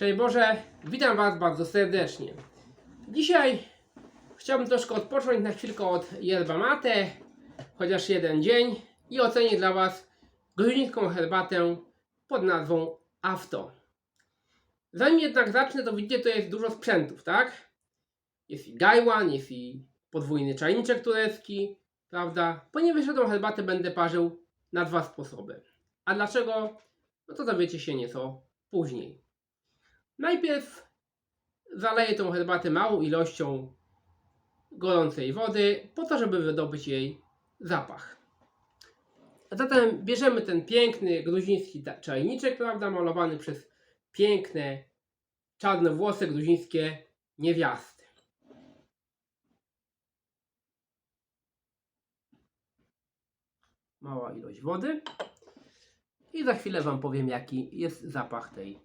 Szczęść Boże, witam Was bardzo serdecznie. Dzisiaj chciałbym troszkę odpocząć na chwilkę od yerba mate, chociaż jeden dzień i ocenić dla Was gruzińską herbatę pod nazwą Afto. Zanim jednak zacznę, to widzicie, to jest dużo sprzętów, tak? Jest i gajwan, jest i podwójny czajniczek turecki, prawda? Ponieważ tą herbatę będę parzył na dwa sposoby. A dlaczego? No to dowiecie się nieco później. Najpierw zaleję tą herbatę małą ilością gorącej wody, po to, żeby wydobyć jej zapach. A zatem bierzemy ten piękny gruziński czajniczek, prawda, malowany przez piękne czarnowłose gruzińskie niewiasty. Mała ilość wody. I za chwilę Wam powiem, jaki jest zapach tej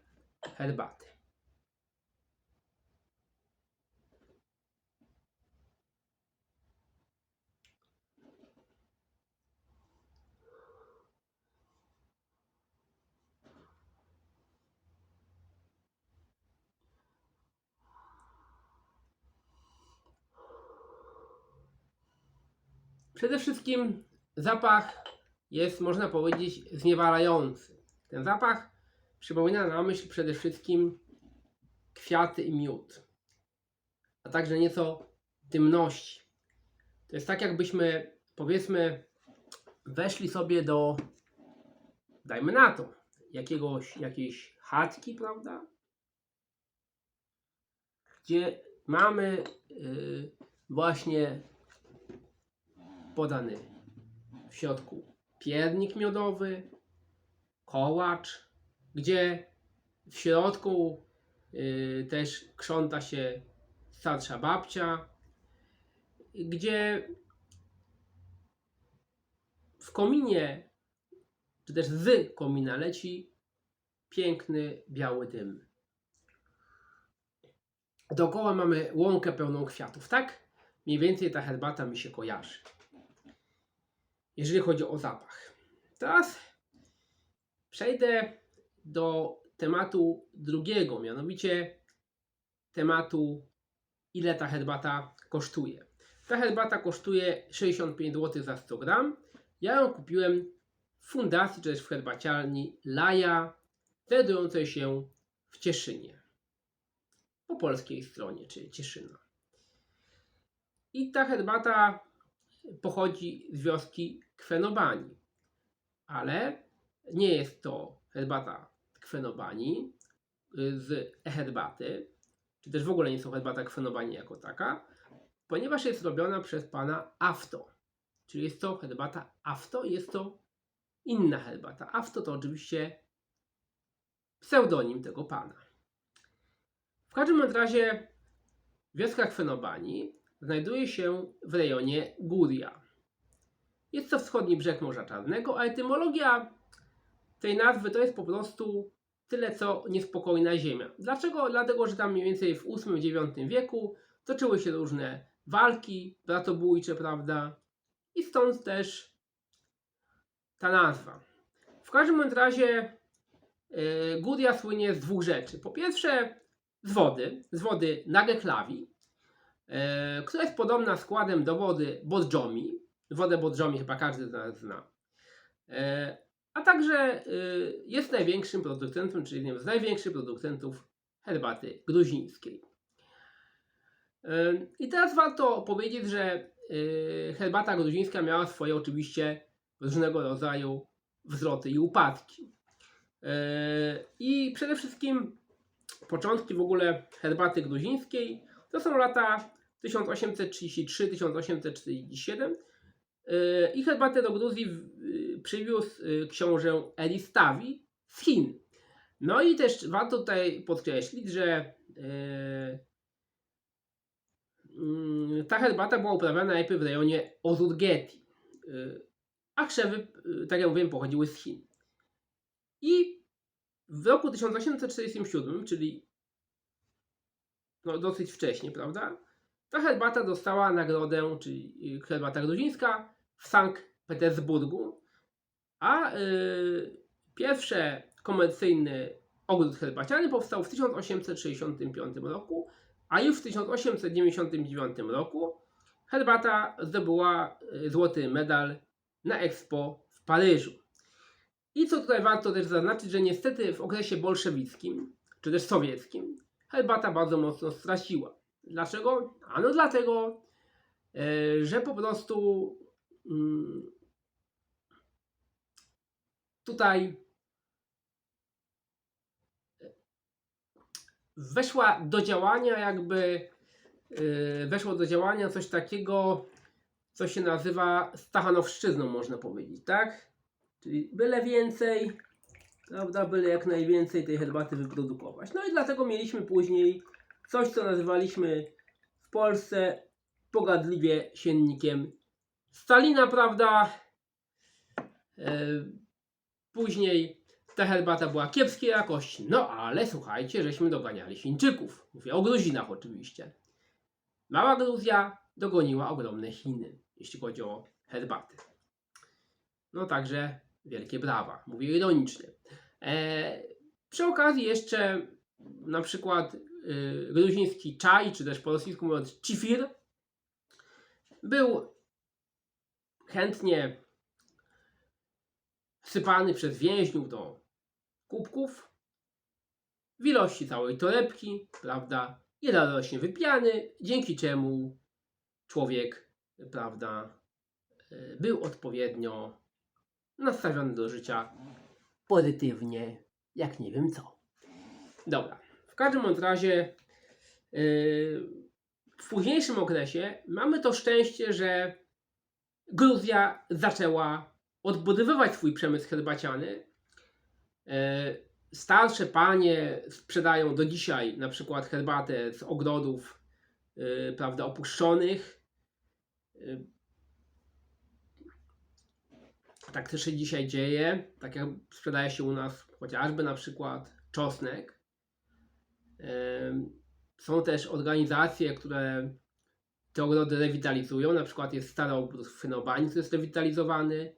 herbaty. Przede wszystkim zapach jest, można powiedzieć, zniewalający. Ten zapach przypomina na myśl przede wszystkim kwiaty i miód, a także nieco dymności. To jest tak, jakbyśmy, powiedzmy, weszli sobie do, dajmy na to, jakiegoś, jakiejś chatki, prawda? Gdzie mamy y, właśnie podany w środku piernik miodowy, kołacz, gdzie w środku y, też krząta się starsza babcia, gdzie w kominie, czy też z komina leci piękny biały dym. Dookoła mamy łąkę pełną kwiatów, tak? Mniej więcej ta herbata mi się kojarzy jeżeli chodzi o zapach. Teraz przejdę do tematu drugiego, mianowicie tematu, ile ta herbata kosztuje. Ta herbata kosztuje 65 zł za 100 gram. Ja ją kupiłem w fundacji, czy też w herbaciarni Laja, znajdującej się w Cieszynie. Po polskiej stronie, czyli Cieszyna. I ta herbata pochodzi z wioski Kwenobani. Ale nie jest to herbata Kwenobani y, z herbaty, czy też w ogóle nie są herbata Kwenobani jako taka, ponieważ jest robiona przez pana Afto. Czyli jest to herbata Afto i jest to inna herbata. Afto to oczywiście pseudonim tego pana. W każdym razie wioska Kwenobani znajduje się w rejonie Guria. Jest to wschodni brzeg Morza Czarnego, a etymologia tej nazwy to jest po prostu tyle co niespokojna ziemia. Dlaczego? Dlatego, że tam mniej więcej w VIII-IX wieku toczyły się różne walki bratobójcze, prawda? I stąd też ta nazwa. W każdym razie yy, Guria słynie z dwóch rzeczy. Po pierwsze z wody, z wody Nageklawi, e, która jest podobna składem do wody Bodżomi. Wodę Bodżomi chyba każdy z nas zna. E, a także e, jest największym producentem, czyli jednym z największych producentów herbaty gruzińskiej. E, I teraz warto powiedzieć, że e, herbata gruzińska miała swoje oczywiście różnego rodzaju wzloty i upadki. E, I przede wszystkim początki w ogóle herbaty gruzińskiej to są lata 1833-1847 Yy, i herbatę do Gruzji yy, przywiózł yy, książę Elistawi z Chin. No i też warto tutaj podkreślić, że ta herbata była uprawiana najpierw w rejonie Ozurgeti, a krzewy, tak jak mówiłem, pochodziły z Chin. I w roku 1847, czyli no, dosyć wcześnie, prawda? Ta herbata dostała nagrodę, czyli y, herbata gruzińska w Sankt Petersburgu, a y, pierwsze komercyjne ogród herbaciany powstał w 1865 roku, a już w 1899 roku herbata zdobyła y, złoty medal na Expo w Paryżu. I co tutaj warto też zaznaczyć, że niestety w okresie bolszewickim, czy też sowieckim, herbata bardzo mocno straciła. Dlaczego? Ano dlatego, e, że po prostu mm, tutaj weszła do działania jakby e, weszło do działania coś takiego, co się nazywa stachanowszczyzną, można powiedzieć, tak? Czyli byle więcej, prawda, byle jak najwięcej tej herbaty wyprodukować. No i dlatego mieliśmy później coś, co nazywaliśmy w Polsce pogadliwie siennikiem Stalina, prawda? E, później ta herbata była kiepskiej jakości. No ale słuchajcie, żeśmy doganiali Chińczyków. Mówię o Gruzinach oczywiście. Mała Gruzja dogoniła ogromne Chiny, jeśli chodzi o herbatę. No także wielkie brawa. Mówię ironicznie. E, przy okazji jeszcze na przykład gruziński czaj, czy też po rosyjsku mówiąc czifir, był chętnie sypany przez więźniów do kubków w ilości całej torebki, prawda, i radośnie wypijany, dzięki czemu człowiek, prawda, y, był odpowiednio nastawiony do życia pozytywnie, jak nie wiem co. Dobra, w każdym bądź razie yy, w późniejszym okresie mamy to szczęście, że Gruzja zaczęła odbudowywać swój przemysł herbaciany. Yy, starsze panie sprzedają do dzisiaj na przykład herbatę z ogrodów yy, prawda, opuszczonych. Tak też się dzisiaj dzieje, tak jak sprzedaje się u nas chociażby na przykład czosnek. Są też organizacje, które te ogrody rewitalizują, na przykład jest stary ogród w Fynobani, który jest rewitalizowany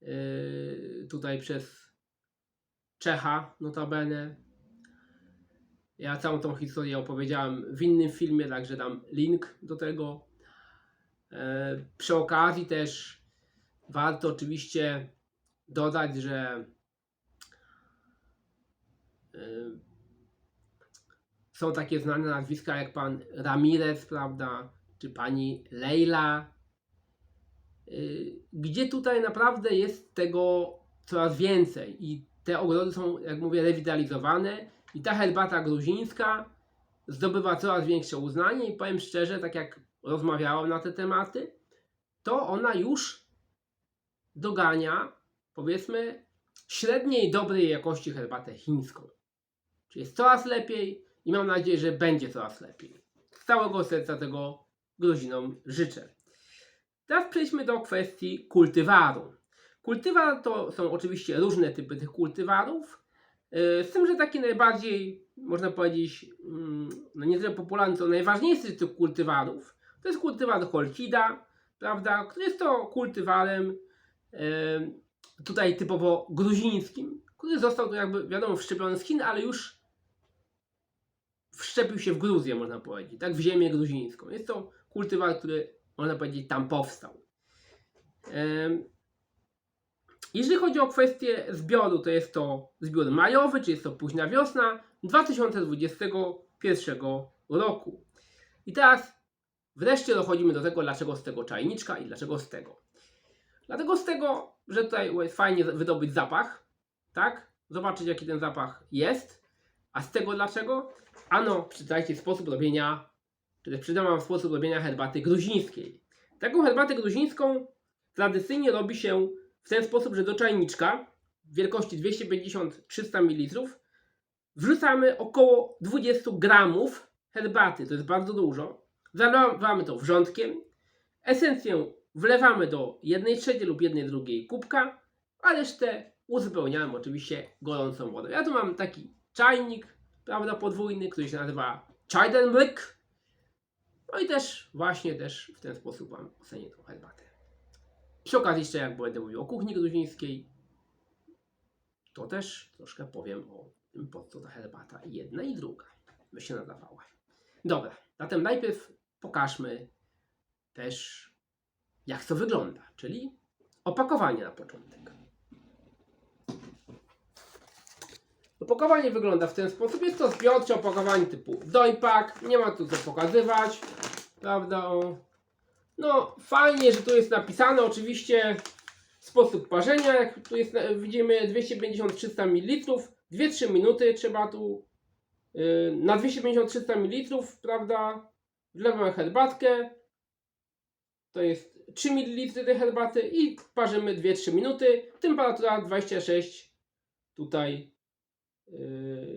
yy, tutaj przez Czecha notabene. Ja całą tą historię opowiedziałem w innym filmie, także dam link do tego. E, Przy okazji też warto oczywiście dodać, że y, są takie znane nazwiska jak pan Ramirez, prawda, czy pani Leila, y, gdzie tutaj naprawdę jest tego coraz więcej? I te ogrody są, jak mówię, rewitalizowane i ta herbata gruzińska zdobywa coraz większe uznanie i powiem szczerze, tak jak rozmawiałem na te tematy, to ona już dogania, powiedzmy, średniej dobrej jakości herbatę chińską. Czyli jest coraz lepiej i mam nadzieję, że będzie coraz lepiej. Z całego serca tego Gruzinom życzę. Teraz przejdźmy do kwestii kultywaru. Kultywar to są oczywiście różne typy tych kultywarów, yy, z tym, że taki najbardziej, można powiedzieć, mm, no nie tyle popularny, to najważniejszy z tych kultywarów, to jest kultywar Holkida, prawda, który jest to kultywarem Em, tutaj typowo gruzińskim, który został jakby wiadomo wszczepiony z Chin, ale już wszczepił się w Gruzję, można powiedzieć, tak, w ziemię gruzińską. Jest to kultywar, który można powiedzieć tam powstał. Jeżeli chodzi o kwestię zbioru, to jest to zbiór majowy, czy jest to późna wiosna 2021 roku. I teraz wreszcie dochodzimy do tego, dlaczego z tego czajniczka i dlaczego z tego. Dlatego z tego, że tutaj fajnie wydobyć zapach, tak? Zobaczyć jaki ten zapach jest. A z tego dlaczego? Ano, przeczytajcie sposób robienia, czy też przydam wam sposób robienia herbaty gruzińskiej. Taką herbatę gruzińską tradycyjnie robi się w ten sposób, że do czajniczka wielkości 250-300 ml wrzucamy około 20 gramów herbaty, to jest bardzo dużo. Zalewamy to wrzątkiem, esencję wlewamy do 1 trzeciej lub 1 drugiej kubka, a resztę uzupełniamy oczywiście gorącą wodą. Ja tu mam taki czajnik, prawda, podwójny, który się nazywa Czajdenblick. No i też właśnie też w ten sposób Wam ocenię tą herbatę. Przy okazji jeszcze jak będę mówił o kuchni gruzińskiej, to też troszkę powiem o tym po co ta herbata jedna i druga by się nadawała. Dobra, zatem najpierw pokażmy też jak to wygląda, czyli opakowanie na początek. Opakowanie wygląda w ten sposób. Jest to zbiorcze opakowanie typu dojpak. Nie ma tu co pokazywać. Prawda? No, fajnie, że tu jest napisane oczywiście sposób parzenia. Jak tu jest, na- widzimy 250-300 ml. 2-3 minuty trzeba tu yy, na 250-300 ml, prawda? Wlewamy herbatkę. To jest 3 ml tej herbaty i parzymy 2-3 minuty. Temperatura 26 tutaj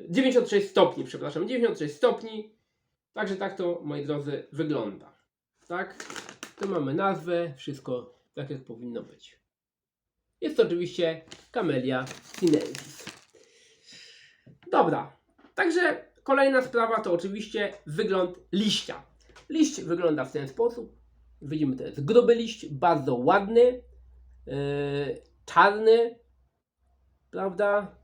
96 stopni, przepraszam, 96 stopni. Także tak to, moi drodzy, wygląda. Tak? Tu mamy nazwę, wszystko tak jak powinno być. Jest to oczywiście Camellia sinensis. Dobra, także kolejna sprawa to oczywiście wygląd liścia. Liść wygląda w ten sposób. Widzimy, to jest gruby liść, bardzo ładny, yy, czarny, prawda?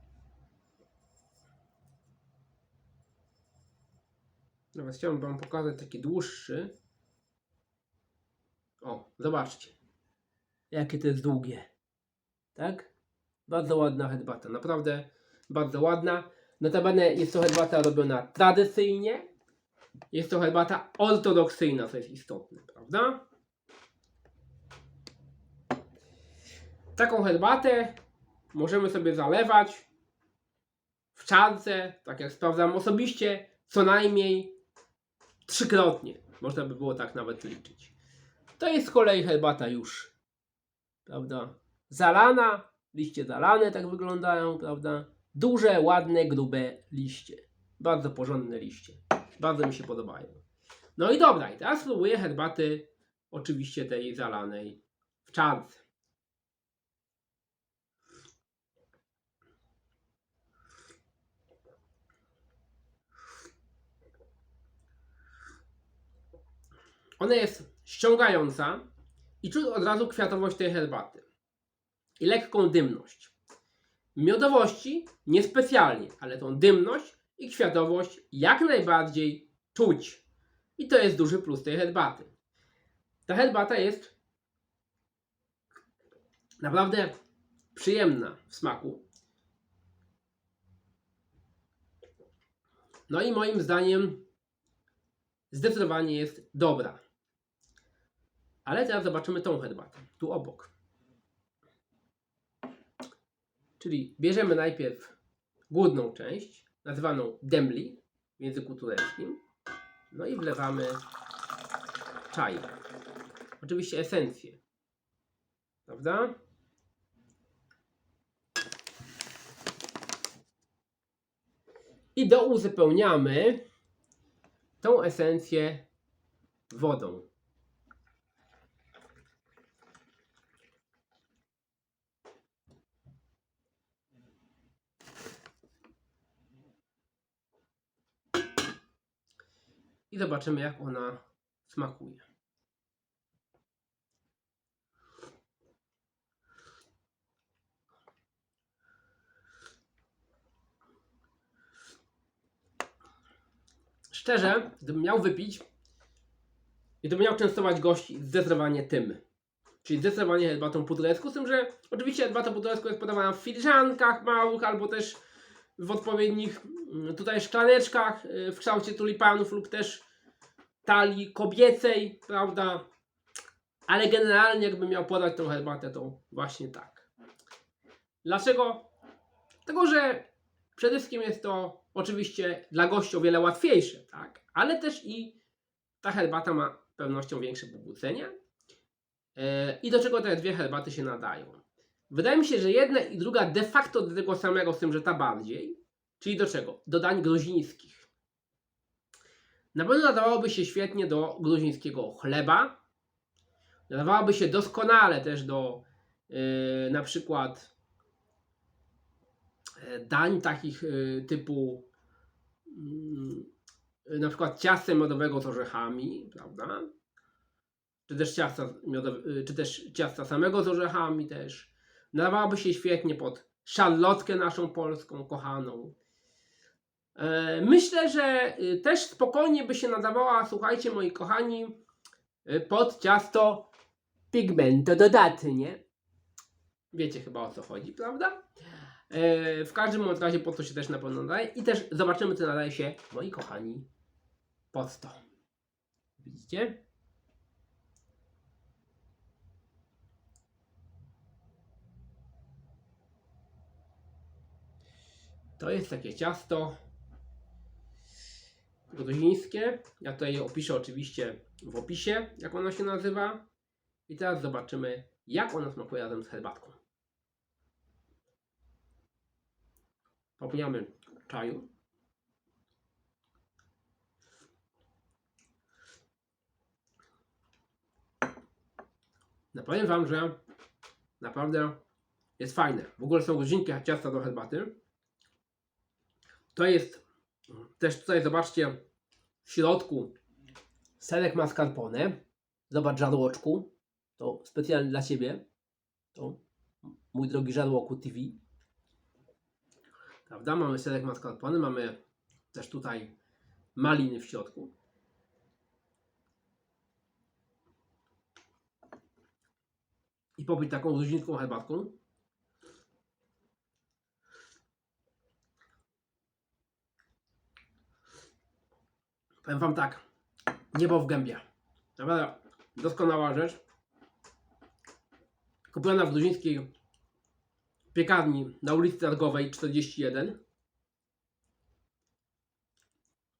Nawet chciałbym Wam pokazać taki dłuższy. O, zobaczcie. Jakie to jest długie. Tak? Bardzo ładna herbata. Naprawdę bardzo ładna. Notabene jest to herbata robiona tradycyjnie. Jest to herbata ortodoksyjna, co jest istotne, prawda? Taką herbatę możemy sobie zalewać w czarce, tak jak sprawdzam osobiście, co najmniej trzykrotnie. Można by było tak nawet liczyć. To jest z kolei herbata już, prawda? Zalana, liście zalane tak wyglądają, prawda? Duże, ładne, grube liście. Bardzo porządne liście. Bardzo mi się podobają. No i dobra, i teraz spróbuję herbaty, oczywiście tej zalanej w czarce. Ona jest ściągająca i czuć od razu kwiatowość tej herbaty. I lekką dymność. Miodowości niespecjalnie, ale tą dymność i kwiatowość jak najbardziej czuć. I to jest duży plus tej herbaty. Ta herbata jest naprawdę przyjemna w smaku. No i moim zdaniem zdecydowanie jest dobra. Ale teraz zobaczymy tą herbatę, tu obok. Czyli bierzemy najpierw główną część, nazywaną demli w języku tureckim. No i wlewamy czaj. Oczywiście esencję. Prawda? I douzupełniamy tą esencję wodą. I zobaczymy, jak ona smakuje. Szczerze, gdybym miał wypić i gdybym miał częstować gości, zdecydowanie tym. Czyli zdecydowanie herbatą pudełską, z tym, że oczywiście herbata pudełska jest podawana w filiżankach małych albo też w odpowiednich mm, tutaj szklaneczkach y, w kształcie tulipanów lub też talii kobiecej, prawda? Ale generalnie jakbym miał podać tą herbatę, to właśnie tak. Dlaczego? Dlatego, że przede wszystkim jest to oczywiście dla gości o wiele łatwiejsze, tak? Ale też i ta herbata ma pewnością większe pobudzenie. E, I do czego te dwie herbaty się nadają? Wydaje mi się, że jedna i druga de facto do tego samego, z tym, że ta bardziej. Czyli do czego? Do dań gruzińskich. Na pewno nadawałoby się świetnie do gruzińskiego chleba. Nadawałoby się doskonale też do yy, na przykład e, dań takich yy, typu yy, na przykład ciasta miodowego z orzechami, prawda? Czy też ciasta, miodowe, yy, czy też ciasta samego z orzechami też. Nadawałoby się świetnie pod szarlotkę naszą polską, kochaną. E, Myślę, że y, też spokojnie by się nadawała, słuchajcie moi kochani, y, pod ciasto pigmento dodatnie. Wiecie chyba o co chodzi, prawda? E, W każdym razie po to się też na pewno nadaje. I też zobaczymy, co nadaje się, moi kochani, pod to. Widzicie? To jest takie ciasto gruzińskie. Ja tutaj je opiszę oczywiście w opisie, jak ono się nazywa. I teraz zobaczymy, jak ono smakuje razem z herbatką. Popijamy czaju. No powiem Wam, że naprawdę jest fajne. W ogóle są godzinki ciasta do herbaty. To jest też tutaj zobaczcie w środku serek mascarpone. Zobacz żarłoczku. To specjalnie dla Ciebie. To mój drogi żarłoku TV. Prawda? Mamy serek mascarpone, mamy też tutaj maliny w środku. I popić taką gruzińską herbatką. Powiem Wam tak, niebo w gębie. Naprawdę doskonała rzecz. Kupiona w gruzińskiej piekarni na ulicy Targowej 41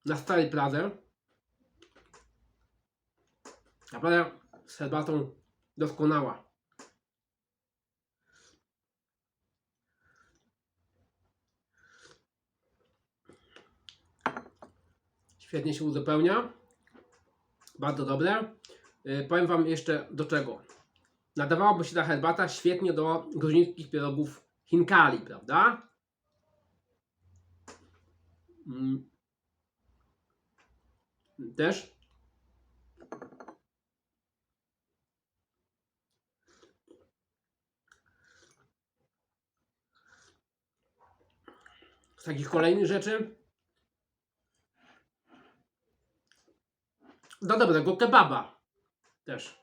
na Starej Pradze. Naprawdę z herbatą doskonała. Świetnie się uzupełnia. Bardzo dobre. Yy, powiem Wam jeszcze do czego. Nadawałaby się ta herbata świetnie do gruzińskich pierogów Hinkali, prawda? Mm. Też. Z takich kolejnych rzeczy do dobrego kebaba też.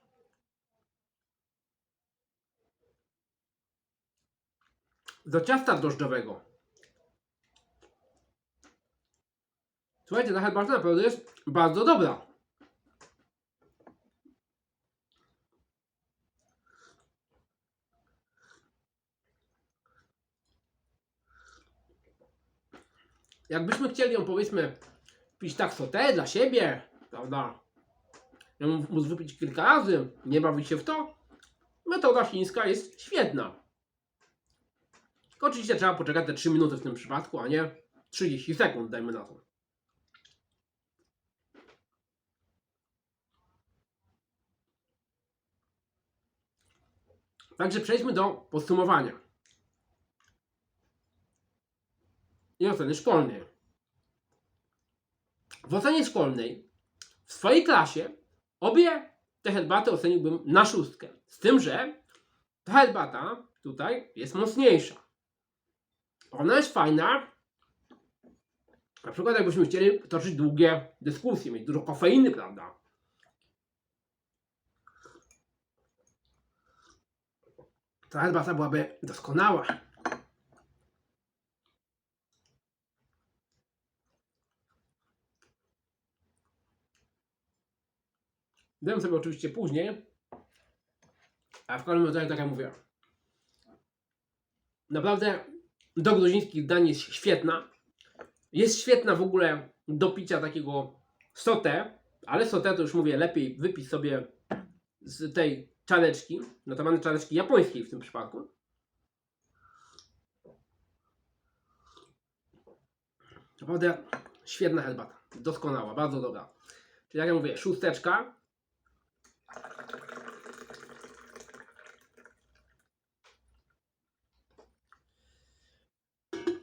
Do ciasta drożdżowego. Słuchajcie, ta herbata naprawdę jest bardzo dobra. Jakbyśmy chcieli ją powiedzmy pić tak sotę dla siebie, prawda? Ja móc wypić kilka razy, nie bawić się w to. Metoda chińska jest świetna. Oczywiście trzeba poczekać te 3 minuty w tym przypadku, a nie 30 sekund, dajmy na to. Także przejdźmy do podsumowania. I oceny szkolnej. W ocenie szkolnej w swojej klasie obie te herbaty oceniłbym na szóstkę. Z tym, że ta herbata tutaj jest mocniejsza. Ona jest fajna. Na przykład jakbyśmy chcieli toczyć długie dyskusje, mieć dużo kofeiny, prawda? Ta herbata byłaby doskonała. Dałem sobie oczywiście później, a w każdym razie tak jak mówię. Naprawdę do gruzińskich dań jest świetna. Jest świetna w ogóle do picia takiego sotę, ale sotę to już mówię, lepiej wypić sobie z tej czareczki, notowanej czareczki japońskiej w tym przypadku. Naprawdę świetna herbata, doskonała, bardzo dobra. Czyli jak ja mówię, szósteczka.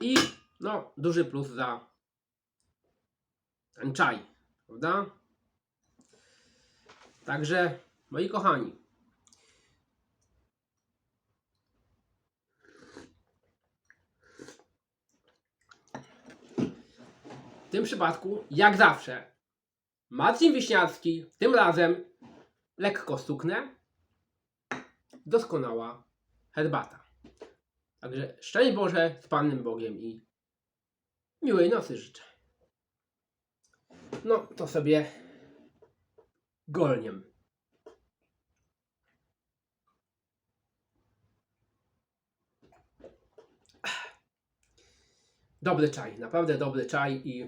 I no, duży plus za czaj, prawda? Także, moi kochani, tym przypadku, jak zawsze, Marcin Wiśniarski, tym razem lekko stuknę, doskonała herbata. Także szczęść Boże z Panem Bogiem i miłej nocy życzę. No, to sobie golniem. Dobry czaj, naprawdę dobry czaj i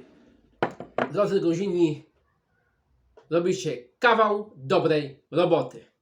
drodzy godzini, robicie kawał dobrej roboty.